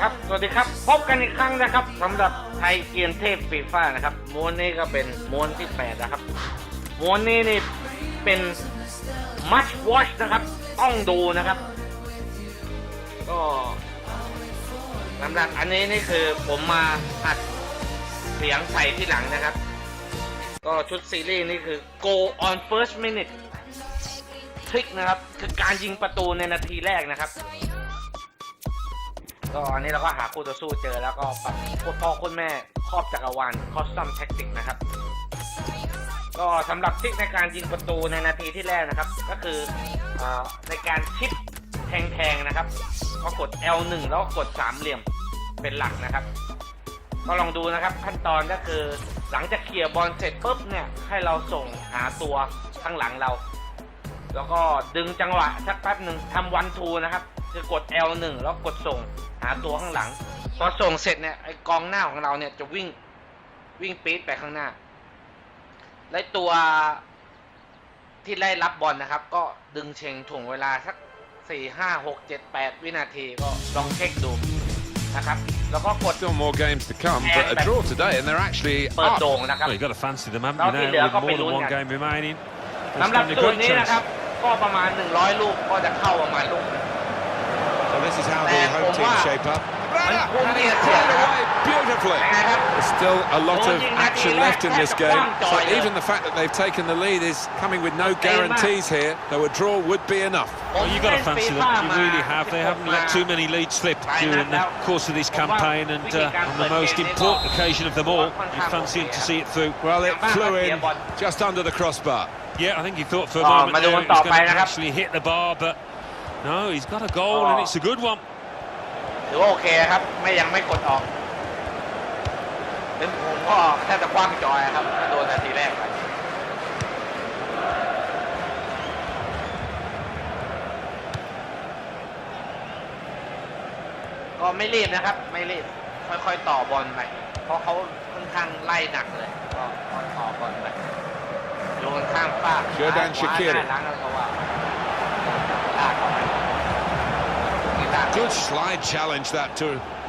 ครับ สวัสดีครับ พบกันอีกครั้งนะครับสำหรับไทยเกียนเทพฟีฟ่านะครับม้วนนี้ก็เป็นม้วนที่8นะครับม้วนนี้นี่เป็น must watch นะครับ ต้องดูนะครับ ก็สำหรับอันนี้นี่คือผมมาอัดเสียงใส่ที่หลังนะครับ ก็ชุดซีรีส์นี่คือ go on first minute ทริกนะครับ คือการยิงประตูในนาทีแรกนะครับ ก็อันนี้เราก็หาคู่ต่อสู้เจอแล้วก็ปรับโคตรพ่อโคุณแม่ครอบจักรวาลคอสตัมแท็กติกนะครับ ก็สำหรับทริคในการยิงประตูในนาทีที่แรกนะครับ ก็คืออในการชิปแทงๆนะครับก็กด L1 แล้วก็กดสามเหลี่ยมเป็นหลักนะครับ ก็ลองดูนะครับขั้นตอนก็คือหลังจากเคลียร์บอลเสร็จปุ๊บเนี่ยให้เราส่งหาตัวข้างหลังเรา แล้วก็ดึงจังหวะสักแป๊บหนึ่งทำวันทูนะครับ คือกด L1 แล้วกดส่งหาตัวข้างหลัง พอส่งเสร็จเนี่ยไอกองหน้าของเราเนี่ยจะวิ่งวิ่งปี๊ดไปข้างหน้า และตัวที่ไล่รับบอลนะครับ ก็ดึงเชงถ่วงเวลาสักสี่ห้าหกเจ็ดแปดวินาทีก็ลองเช็คดูนะครับแล้วก็กด Still more games to come, but a draw today, and they're actually เปิด up. โด่งนะครับ Well, you've got to fancy them, haven't แล้ว you, ที่ now, เหลือ with ก็ more ไป than ลุ้น one กัน game remaining. สำหรับ They've สูต done ร a นี้ great นะครับ chance. ก็ประมาณ 100 ลูกก็จะเข้าประมาณลูกหนึ่ง So this is how the home team shape up. And he's cleared away beautifully. There's still a lot of action left in this game, so even the fact that they've taken the lead is coming with no guarantees here, though a draw would be enough. Well, you've got to fancy them, you really have. They haven't let too many leads slip during the course of this campaign, and uh, on the most important occasion of them all, you fancy them to see it through. Well, it flew in just under the crossbar. Yeah, I think he thought for a oh, moment oh, there it was going to actually hit the bar, but no, he's got a goal, and Oh. it's a good one. ถือว่าโอเคครับ ไม่ยังไม่กดออก เป็นผมก็แทบจะคว้างจอยครับถ้าโดนนาทีแรกไป ก็ไม่รีบนะครับ ไม่รีบ ค่อยๆต่อบอลไป เพราะเขาค่อนข้างไล่หนักเลย ก็ค่อยต่อบอลไปโยนข้ามฟาก Jordan ขวา Shaqiri หน้าหล้างแล้วก็ว่าลากเข้าไปนี่ลาก Good slide challenge that to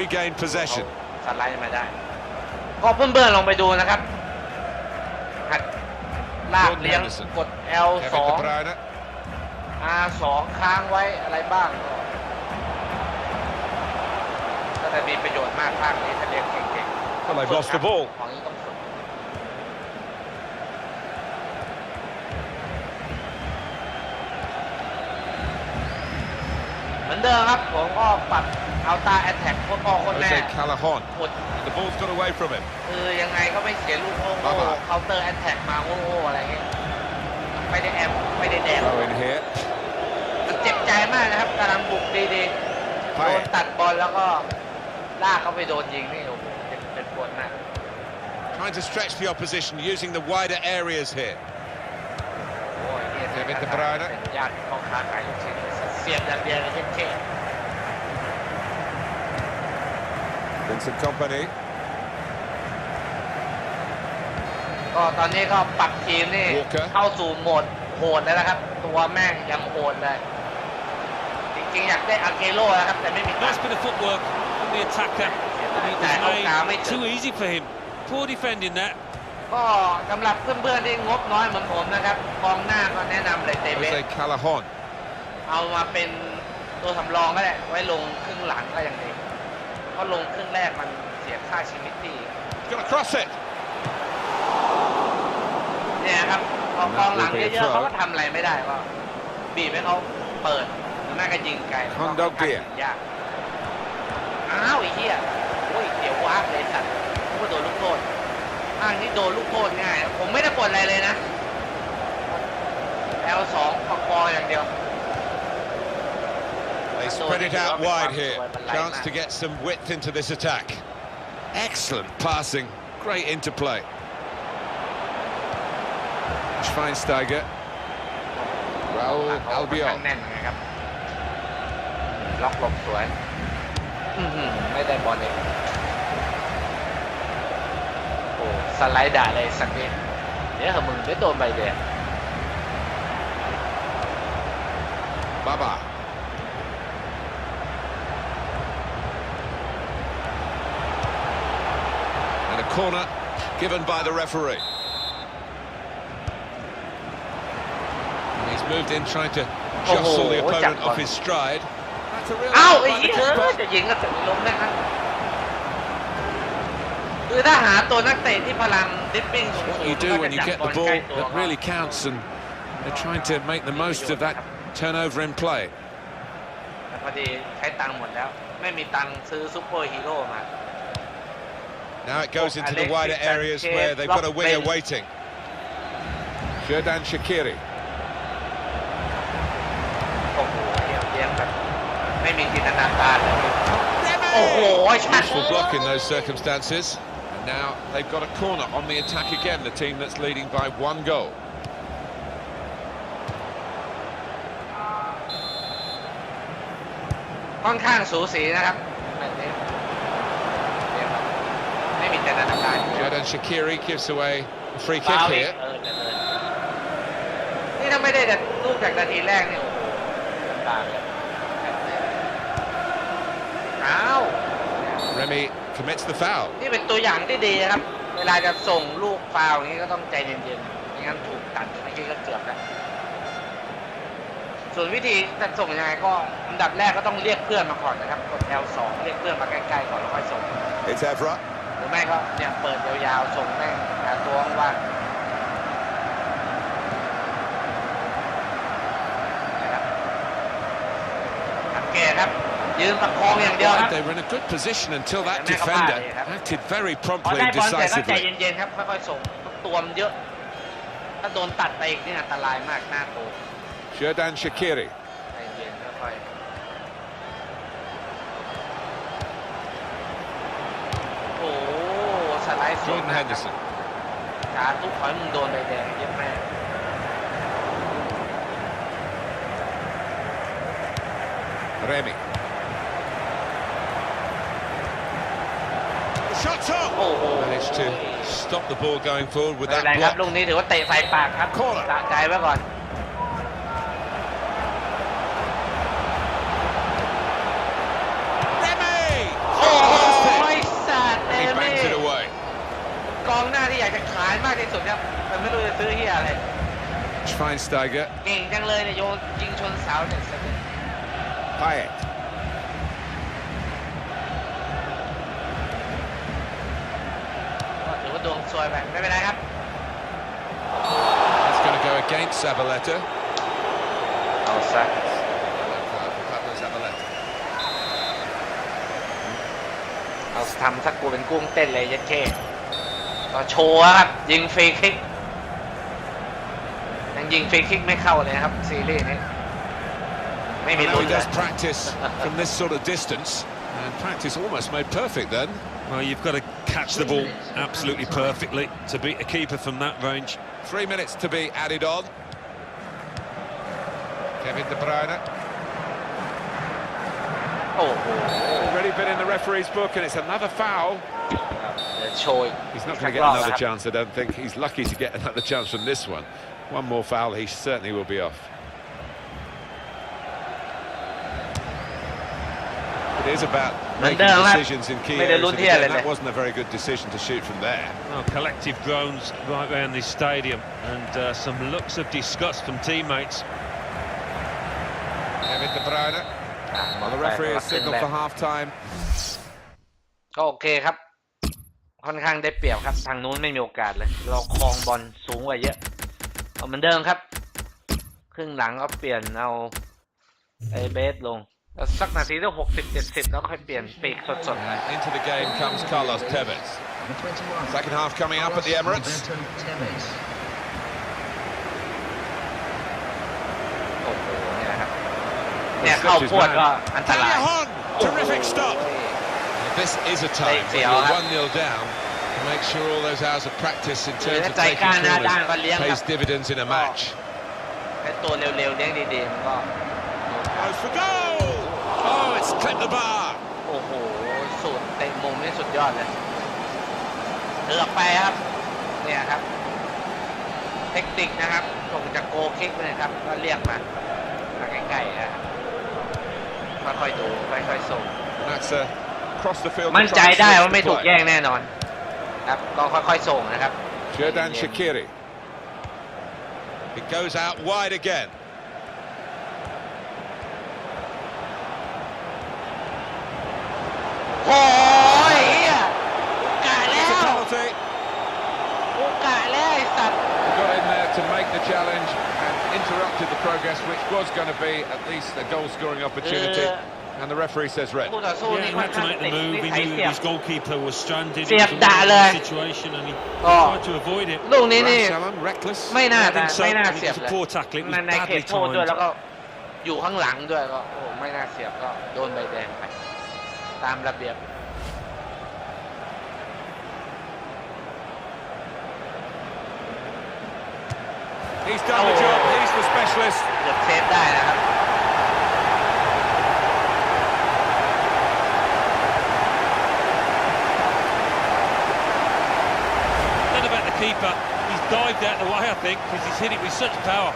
regain เขา possession. สไลด์มาได้ ก็เพื่อนๆลองไปดูนะครับหัดลากเลี้ยงกด L 2 Kevin De Bruyne. R 2 ค้างไว้อะไรบ้างก็ก็จะมีประโยชน์มากภาคนี้ถ้าเรียนเก่งๆ Well, they've ฝึก lost ครั the บ ball. องนี้ต้องฝึกเหมือนเดิมครับผมก็ปรับเอาตาแอตแทกโคตรพ่อโคตรแม่ Jose Callahan. กด The ball's got away from him. คือยังไงก็ไม่เสียลูกโง่บ้าบ่าเคาน์เตอร์แอตแทกมาโง่ๆอะไรเงี้ยไม่ได้แอมไม่ได้แดง Throw in here. มันเจ็บใจมากนะครับกำลังบุกดีๆ โดนตัดบอลแล้วก็ลากเข้าไปโดนยิงนี่โอ้โหเจ็บเป็นปวดมาก Trying to stretch the opposition using the wider areas here. โอ้ยเนี่ยเดวิดเดบรอยน์นะเป็นญาติพ่อค้าขายลูกชิ้นเสียบอย่างเดียวเลยเท่ Vincent Company. ๆก็ตอนนี้ก็ปรับทีมนี่ Walker เข้าสู่โหมดโหดแล้วนะครับ ตัวแม่งยังโหดเลย จริงๆ อยากได้อาเกโร่นะครับ แต่ไม่มีตัง Nice ค์ bit of footwork from the attacker, but it แต่เอากา was ไม่ made ถึง too easy for him. Poor defending that. ก็สำหรับเพื่อนๆที่งบน้อยเหมือนผมนะครับกองหน้าก็แนะนำเลยเตเบส Jose Callahan. เอามาเป็นตัวสำรองก็ได้ไว้ลงครึ่งหลังก็ยังดีเพราะลงครึ่งแรกมันเสียค่าชีวิตที่ He's going to cross it. เนี่ยครับพอกองหลังเยอะๆเขาก็ทำอะไรไม่ได้ก็บีบให้เขาเปิดหรือไม่ก็ยิงไกลคอนดอกเกียยากอ้าวไอ้เหี้ยโอ้ยเดี๋ยววากเลยสัตว์ก็โดนลูกโทษ อ้างนี่โดนลูกโทษง่ายผมไม่ได้กดอะไรเลยนะ L2 ประกออย่างเดียว They spread it out wide here. Chance to get some width into this attack. Excellent passing. Great interplay. Schweinsteiger. เขา Raul ค่อนข้าง Albiol. แน่นนะครับ ล็อกหลบสวยอื้อหือไม่ได้บอลเอง sao lại đà đây sang kia để họ mừng ม่เ tôi mày đẹp ba ba and a corner given by the referee he's moved in trying to jostle the opponent off his stride that's a real อ้าวไอ้ คือถ้าหาตัวนักเตะที่พลังดิปปิ้งสูง What ๆ you ก็ do จะ when you จับ get บอ the ลใกล้ ball ตัว that really counts and they're trying to make the most of that turnover in play. แต่พอดีใช้ตังค์หมดแล้ว ไม่มีตังค์ซื้อซุปเปอร์ฮีโร่มา Now it goes into the Alexis wider areas Sanchez, where they've got a winger Robben. waiting. Jordan Shakiri. โอ้โหเลี้ยงเลี้ยงแบบไม่มีจินตนาการเลยโอ้โหชัด Useful block in those circumstances. And now they've got a corner on the attack again, the team that's leading by one goal. ค่อนข้างสูสีนะครับแบบนี้เลี้ยงแบบไม่มีจินตนาการ Jordan Shakiri gives away a free ฟา kick วอีก here. เออเดินนี่ถ้าไม่ได้แต่ลูกจากนาทีแรกเนี่ยโอ้โหลำบากเลยอ้าว Remy commits the foul. นี่เป็นตัวอย่างที่ดีนะครับ เวลาจะส่งลูกฟาวล์อย่างนี้ก็ต้องใจเย็นๆไม่งั้นถูกตัดเมื่อกี้ก็เกือบแล้วส่วนวิธีจะส่งยังไงก็อันดับแรกก็ต้องเรียกเพื่อนมาก่อนนะครับกด L2 เรียกเพื่อนมาใกล้ๆก่อนแล้วค่อยส่ง It's Evra. หรือไม่ก็เนี่ยเปิดยาวๆส่งแม่งหาตัวว่างๆนะครับสังเกตครับ ยืนประคองอย่างเดียวครับ They were in a good position until that Mega defender Bale, yeah. acted very พอ promptly ได้ and บอลเสร็จก็ใจ decisively. เย็นๆครับค่อยๆส่งตัวมันเยอะ ถ้าโดนตัดไปอีกนี่อันตรายมากหน้าโต Jordan Shakiri. ใจเย็นค่อยๆโอ้โหสไลด์สวย Jordan มากครับ Henderson. ขาทุกขอยมึงโดนใบแดงเย็บแม่ Remy. The shot's on. โอ้โห Managed to stop the ball going forward with ไม่เป็นไร that ครับ block. ลูกนี้ถือว่าเตะใส่ปากครับ Corner สะใจไว้ก่อน Remy! โอ้โห Fantastic! สัตว์เต็ He ม bangs it away. กองหน้าที่อยากจะขายมากที่สุดครับแต่ไม่รู้จะซื้อเฮียอะไร Schweinsteiger. เก่งจังเลยเนี่ยโยนยิงชนเสาเนี่ยสะดุด Payet. ว่าดวงซวยไปไม่เป็นไรครับ It's going to go against Zabaleta. เอาซะ Pablo Zabaleta. เอาทำสักกูเป็นกุ้งเต้นเลยยัดเข้ก็โชว์ครับ ยิงฟรีคิกยังยิงฟรีคิกไม่เข้าเลยนะครับ ซีรีส์นี้ ไม่มี I know ลุ้น he เลย does practice from this sort of distance, And practice almost made perfect then. Well, you've got to catch the ball absolutely perfectly to beat a keeper from that range. Three minutes to be added on. Kevin De Bruyne. Oh. Already been in the referee's book and it's another foul. He's not going to get another chance, I don't think. He's lucky to get another chance from this one. One more foul, he certainly will be off. is about Mình making đang là- decisions in key Mày đã areas. luôn and thi again, à, that này. wasn't a very good decision to shoot from there. Well, collective groans right around this stadium and uh, some looks of disgust from teammates. Kevin De Bruyne. อ่ะ Well, the referee has signalled for half-time. ก็โอเคครับ ค่อนข้างได้เปรียบครับ ทางนู้นไม่มีโอกาสเลย เราครองบอลสูงกว่าเยอะเอาเหมือนเดิมครับ ครึ่งหลังก็เปลี่ยนเอาไอเบสลงแล้ว สักนาทีที่หกสิบเจ็ดสิบแล้วค่อยเปลี่ยนปีกสดๆ And into the game comes Carlos Tevez. Second half coming up at the Emirates. โอ้โหเนี่ยครับเนี่ยเข้าพวดก็อันตราย Callejon! Terrific stop. This is a time when Thanks, you're Ian. 1 0 down to make sure all those hours of practice in terms of Tại taking ca na đang còn liêng corners pays lắm. dividends in a match. ไอ้ตัวเร็วๆเลี้ยงดีๆมันก็ Goes for goal! Oh, it's clipped the bar. โอ้โหสูตรเตะมุมนี่สุดยอดเลยเลือกไปครับ เนี่ยครับ เทคนิคนะครับส่งจากโกคิกเลยครับก็เรียกมามาใกล้ๆนะครับค่อยๆดูค่อยๆส่ง And that's uh, across the field. มั่นใจได้ว่าไม่ถูกแย่งแน่นอน ครับก็ค่อยๆส่งนะครับ Xherdan Shakiri. It goes out wide again. interrupted the progress, which was going to be at least a goal-scoring opportunity. Uh, And the referee says red. คู่ต่อสู้ Yeah, นี่ he ค่อน had to ข้าง make ติ the ด move. นิ He สัย knew เสียบ his goalkeeper was stranded. Siap It was a dah win-win lah. situation and he Oh. tried to avoid it. ลูกนี้นี่ Rash Alan, reckless. ไม่น่า I จะ think so. ไม่น่า It เสียบ was เล a ย poor tackle. It was มันในเข badly ตโทษด้วย timed. แล้วก็อยู่ข้างหลังด้วยก็โอ้ไม่น่าเสียบก็โดนใบแดงไป ตามระเบียบ He's done the Oh. job. He's the specialist. เกือบเซฟได้นะครับ Then about the keeper. He's dived out of the way, I think, because he's hit it with such power.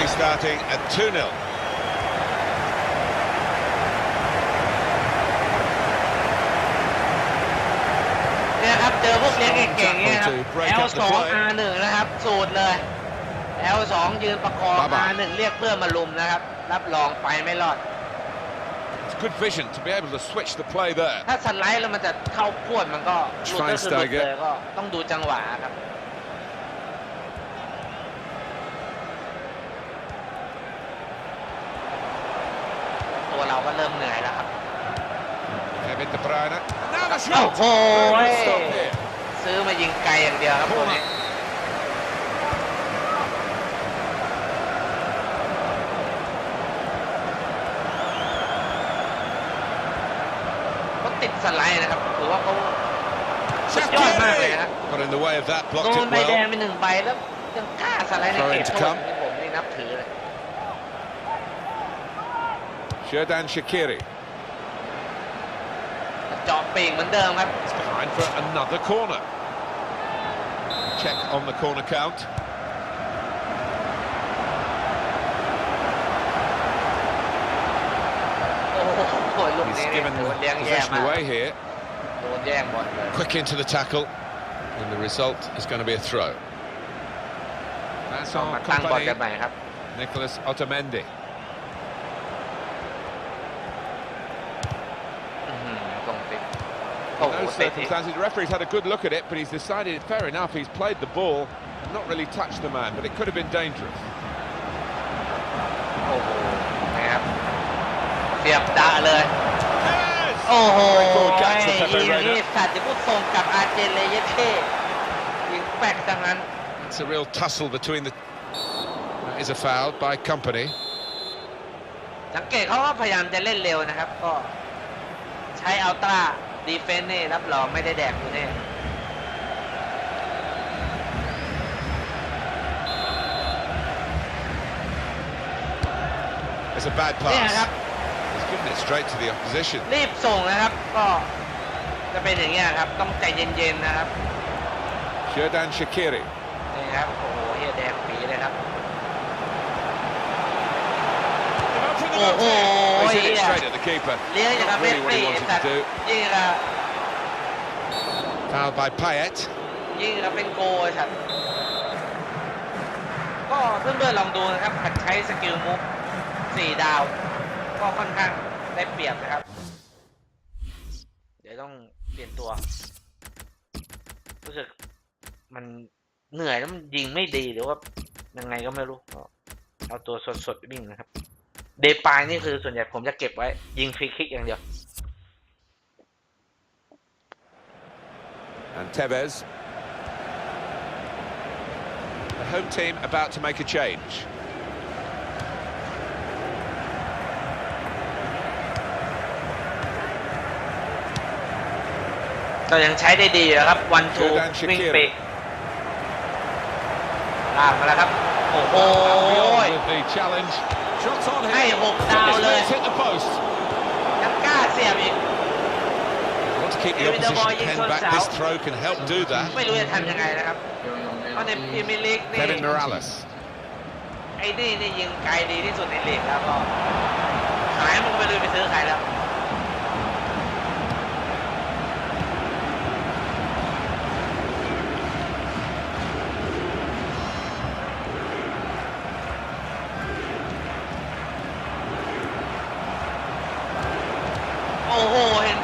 Restarting at 2 0. เนี่ยครับเจอพวกเลี้ยงเก่งๆเนี่ยครับ To break up the L2 play. L2 ยืนประคอง Baba. R1 เรียกเพื่อนมาลุมนะครับ รับรองไปไม่รอด It's good vision to be able to switch the play there. ถ้าสไลด์แล้วมันจะเข้าพวดมันก็หลุดก็คือหลุดเลยก็ต้องดูจังหวะครับ ตัวเราก็เริ่มเหนื่อยแล้วครับ Kevin De Bruyne. Now the โอ้ shot. โห Brilliant stop here. ซื้อมายิงไกลอย่างเดียวครับตัวนี้ เขา ติดสไลด์นะครับถือว่าเขาสุดยอดมากเลยนะครับ Got in the way of that, โด blocked น it ใบแดง well. ไปหนึ่งใบแล้วยังกล้าสไลด์ในเขตโทษนี่ผมนี่นับถือเลย Xherdan Shakiri. เจาะปีกเหมือนเดิมครับ It's behind for another corner. Check on the corner count. โอ้โหลูก He's นี้นี่ given โดนเลี้ยงแย่ possession มาก away here. โดนแย่งบอลเลย Quick into the tackle. And the result is going to be a throw. That's ต้องมา our ตั้งบอล company, กันใหม่ครับ Nicholas Otamendi. อื้อหือตรงติดโอ้โห In those เตะที่ circumstances, the referee's had a good look at it, but he's decided, fair enough, he's played the ball, not really touched the man, but it could have been dangerous. โอ้โหนะครับเสียบดาเลย Yes! โอ้โห Record catch for Pepe ยิง Reina. นี่สัตว์จะพูดส่งกลับอาร์เจนเลยเยัดเท่ยิงแปลกดังนั้น It's a real tussle between the... That is a foul by Company. สังเกตเขาก็พยายามจะเล่นเร็วนะครับ ก็ใช้อัลตร้าดีเฟนต์นี่รับรองไม่ได้แดกอยู่แน่ It's a bad เนี่ยครับ pass. He's given it straight to the opposition. รีบส่งนะครับ ก็จะเป็นอย่างเงี้ยครับ ต้องใจเย็นๆนะครับ Xherdan Shakiri. นี่ครับโอ้โหเฮียแดงปีเลยครับ They've opened them โอ้ up โห here. He's เฮี hit it ย straight at the keeper. เลี้ยงอย่างกับเมส Really what ซี่ he wanted สั to ตว์ do. ยิ่งกับ Foul by Payet. ยิ่งกับเป็นโกลสัตว์ก็เพื่อนๆลองดูนะครับหัดใช้สกิลมุกสี่ดาว ก็ค่อนข้าง ได้เปรียบนะครับ เดี๋ยวต้องเปลี่ยนตัว รู้สึกมันเหนื่อยแล้วมันยิงไม่ดีหรือว่ายังไงก็ไม่รู้เอาตัวสดๆวิ่งนะครับ เดปายนี่คือส่วนใหญ่ผมจะเก็บไว้ ยิงฟรีคิกอย่างเดียว And Tevez. The home team about to make a change. ก็ยังใช้ได้ดีอยู่นะครับวันทู Jordan Shaqiri วิ่งปีกลากมาแล้วครับ โอ้โห Beyond with the challenge. Shots on ให้ here. หกดาวเลย It's hit the post. ยังกล้าเสียบอีก Want to keep the Give me the opposition ball, pen Yingson back. Sao. This throw can help do that. ไม่รู้จะทำยังไงนะครับเพราะในพรีเมียร์ลีกนี่ Kevin Morales. ไอ้นี่นี่ยิงไกลดีที่สุดในลีกแล้วก็ขายมันก็ไม่รู้ไปซื้อใครแล้ว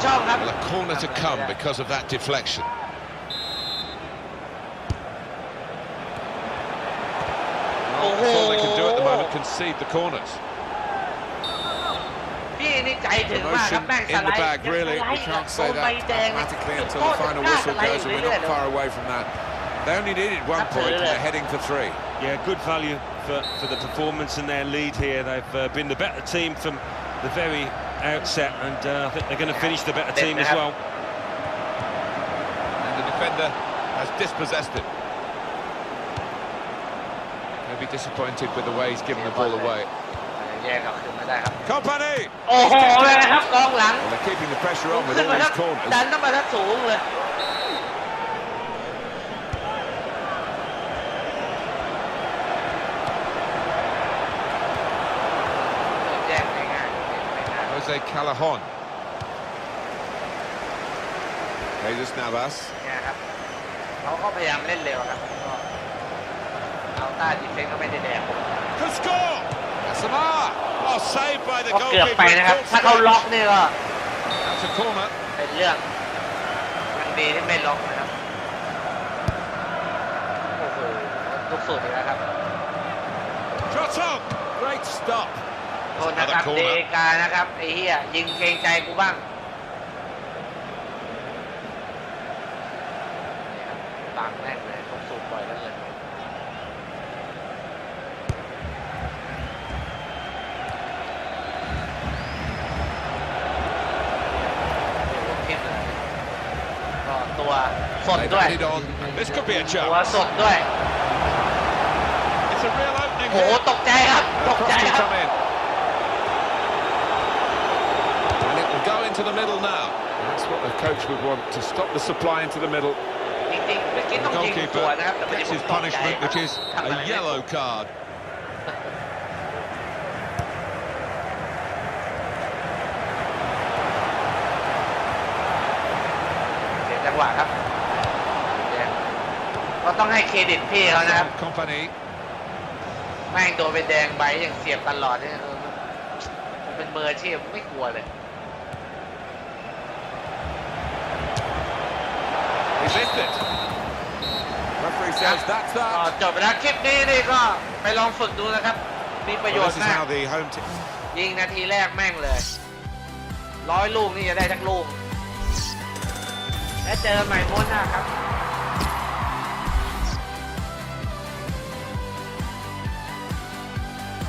ช่องครับ Well, a corner to come because of that deflection. โอ้โห That's all they can do at the moment, concede the corners. พี่นี่ใจถึงมากครับ Promotion แม่งส in ไล the ด์ bag, ยัง really. สไล We ด์ can't โด say นใบ that แดง mathematically จุด until โท the ษ final กล้า whistle สไลด์ goes, อยู่ and we're เรื่อย not ๆ far away from that. They only needed one That's point, and it, they're heading for three. Yeah, good value for, for the performance and their lead here. They've uh, been the better team from the very outset, and uh, I think they're going to finish the better team as well. And the defender has dispossessed it. They'll be disappointed with the way he's given the ball away. แยกเอาคืนมาได้ครับ Company! โอ้โหเลยครับกองหลัง Well, they're keeping the pressure on with ขึ้น all มาครั these บ corners. ดันต้องมาทัดสูงเลย ๆ Jose Calajon. Jesus Navas. เนี่ยครับเขาก็พยายามเล่นเร็วครับก็เอาต้าดิเฟนก็ไม่ได้แดง Could score! Asamar! Oh, saved by the ก็เกือบ goalkeeper. ไปนะครับ Full ถ้าเขา stretch. ล็อกนี่ก็ That's a corner. เป็นเรื่องยังดีที่ไม่ล็อกนะครับ โอ้โหลูกสุดอีกแล้วครับ Shot on! Great stop. โทษนะครับ Another เด corner. กานะครับไอ้เหี้ยยิงเกรงใจกูบ้างตังแน่นเลยลูกสุดบ่อยแล้วเกินลูกทิ่มเลยก็ตัวสด They've ด้วย added on. This could be a ตัว chance. สดด้วย It's a real opening โอ้โห here. ตกใจครับต The กใจ cross ค will รับ into the middle now. That's what the coach would want, to stop the supply into the middle. จริงๆเมื่อกี้ The ต้องยิงสวน goalkeeper นะครับแต่ไม่ได้ gets ผม his ตกใจ punishment, ครับ which is ทำอะไร a ไม่ถูก yellow card. เสียจังหวะครับก็ต้องให้เครดิตพี่เขานะครับ Company. แม่งโดนเป็นแดงใบอย่างเสียบตลอดเนี่ยเออมันเป็นมืออาชีพไม่กลัวเลย He's missed it. Referee says that's ก็ that. จบไปแล้วคลิปนี้นี่ก็ไปลองฝึกดูนะครับ มีประโย Well, ช this น์ is มาก how the home team... ยิงนาทีแรกแม่งเลยร้อยลูกนี่จะได้ทักลูก และเจอกันใหม่โม้หน้าครับ